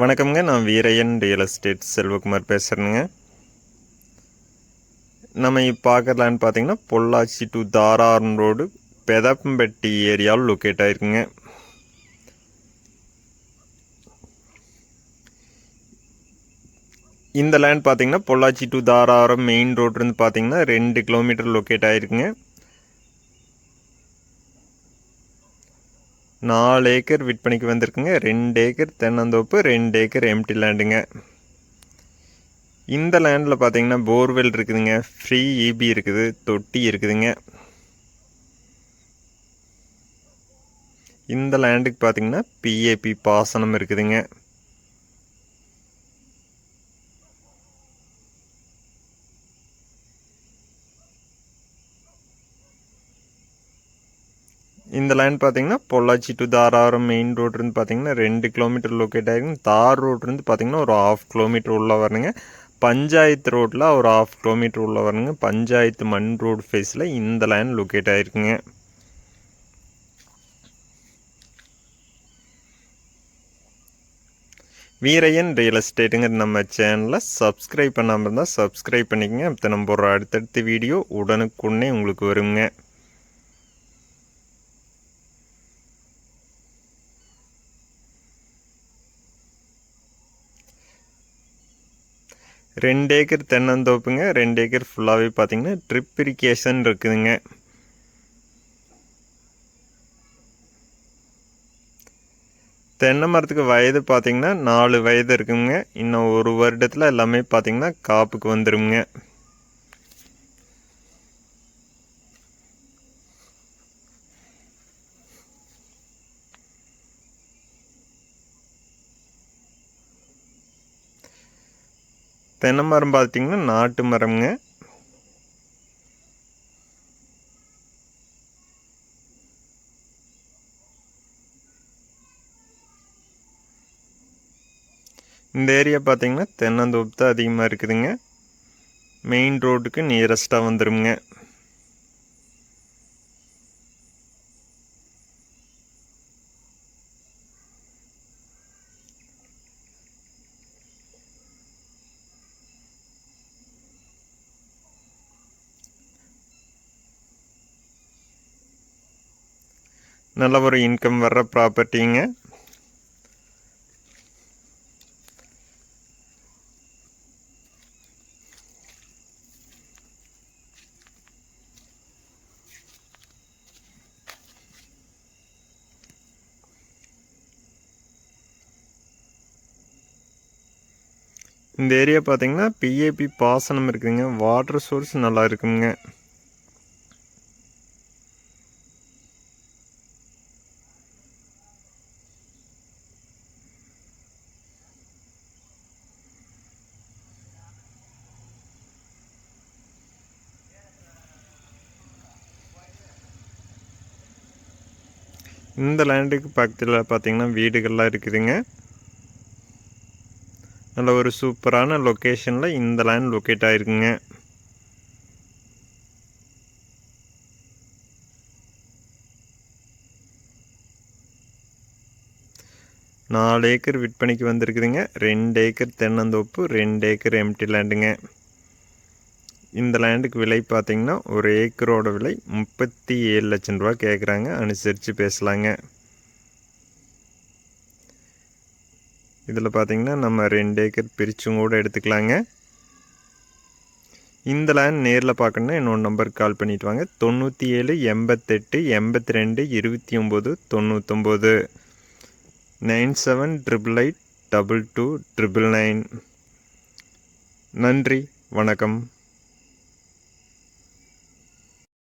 வணக்கம்ங்க. நான் Veeraiyan real estate Selvakumar பேசுகிறேங்க நம்ம இப்போ பார்க்கலான்னு பார்த்தீங்கன்னா பொள்ளாச்சி டு தாராரம் ரோடு பெதப்பம்பட்டி ஏரியாவில் லொக்கேட் ஆயிருக்குங்க. இந்த லேண்ட் பார்த்தீங்கன்னா பொள்ளாச்சி டு தாராரம் மெயின் ரோட்லேருந்து பார்த்தீங்கன்னா ரெண்டு கிலோமீட்டர் லொக்கேட் ஆயிருக்குங்க. நாலு ஏக்கர் விற்பனைக்கு வந்திருக்குங்க. ரெண்டு ஏக்கர் தென்னந்தோப்பு ரெண்டு ஏக்கர் எம்டி லேண்டுங்க இந்த லேண்டில் பார்த்தீங்கன்னா போர்வெல் இருக்குதுங்க. ஃப்ரீ இபி இருக்குது தொட்டி இருக்குதுங்க. இந்த லேண்டுக்கு பார்த்தீங்கன்னா பிஏபி பாசனம் இருக்குதுங்க. இந்த லைன் பார்த்தீங்கன்னா Pollachi to Dharapuram main road பார்த்தீங்கன்னா ரெண்டு கிலோமீட்டர் லொக்கேட் ஆகிருக்கு தார் ரோட்லேருந்து பார்த்தீங்கன்னா ஒரு ஆஃப் கிலோமீட்டர் உள்ளே வரணுங்க. பஞ்சாயத்து ரோட்டில் ஒரு ஆஃப் கிலோமீட்டர் உள்ளே வரணுங்க. பஞ்சாயத்து மண் ரோடு ஃபேஸில் இந்த லைன் லொக்கேட் ஆகிருக்குங்க வீரையன் ரியல் எஸ்டேட்டுங்கிற நம்ம சேனலில் சப்ஸ்கிரைப் பண்ணாமல் இருந்தால் சப்ஸ்கிரைப் பண்ணிக்கங்க. இப்போ நம்ம போடுற அடுத்தடுத்த வீடியோ உடனுக்குடனே உங்களுக்கு வருங்க. ரெண்டு ஏக்கர் தென்னந்தோப்புங்க ரெண்டு ஏக்கர் ஃபுல்லாகவே பார்த்தீங்கன்னா ட்ரிப் இரிகேஷன் இருக்குதுங்க. தென்னை மரத்துக்கு வயது பார்த்தீங்கன்னா நாலு வயது இருக்குங்க. இன்னும் ஒரு வருடத்தில் எல்லாமே பார்த்தீங்கன்னா காப்புக்கு வந்துடுங்க தென்னை மரம் பார்த்தீங்கன்னா நாட்டு மரம்ங்க. இந்த ஏரியா பார்த்தீங்கன்னா தென்னந்தோப்பு தான் அதிகமாக இருக்குதுங்க. மெயின் ரோட்டுக்கு நியரஸ்ட்டாக வந்துடுங்க நல்ல ஒரு இன்கம் வர்ற ப்ராப்பர்ட்டிங்க இந்த ஏரியா பார்த்தீங்கன்னா பிஏபி பாசனம் இருக்குதுங்க. வாட்டர் சோர்ஸ் நல்லா இருக்குங்க. இந்த லேண்டுக்கு பக்கத்தில் பார்த்தீங்கன்னா வீடுகள்லாம் இருக்குதுங்க. நல்ல ஒரு சூப்பரான லொக்கேஷனில் இந்த லேண்ட் லொக்கேட் ஆகிருக்குங்க நாலு ஏக்கர் விற்பனைக்கு வந்திருக்குதுங்க. ரெண்டு ஏக்கர் தென்னந்தோப்பு ரெண்டு ஏக்கர் எம்டி லேண்டுங்க. இந்த லேண்டுக்கு விலை பார்த்திங்கன்னா ஒரு ஏக்கரோட விலை முப்பத்தி ஏழு லட்சம் ரூபா கேட்குறாங்க. அனுசரித்து பேசலாங்க. இதில் பார்த்தீங்கன்னா நம்ம ரெண்டு ஏக்கர் பிரிச்சும் கூட எடுத்துக்கலாங்க. இந்த லேண்ட் நேரில் பார்க்கணுன்னா என்னோடய நம்பருக்கு கால் பண்ணிட்டு வாங்க. தொண்ணூற்றி ஏழு எண்பத்தெட்டு எண்பத்தி ரெண்டு இருபத்தி ஒம்பது தொண்ணூத்தொம்பது. Nine seven triple eight double two triple nine. நன்றி வணக்கம்.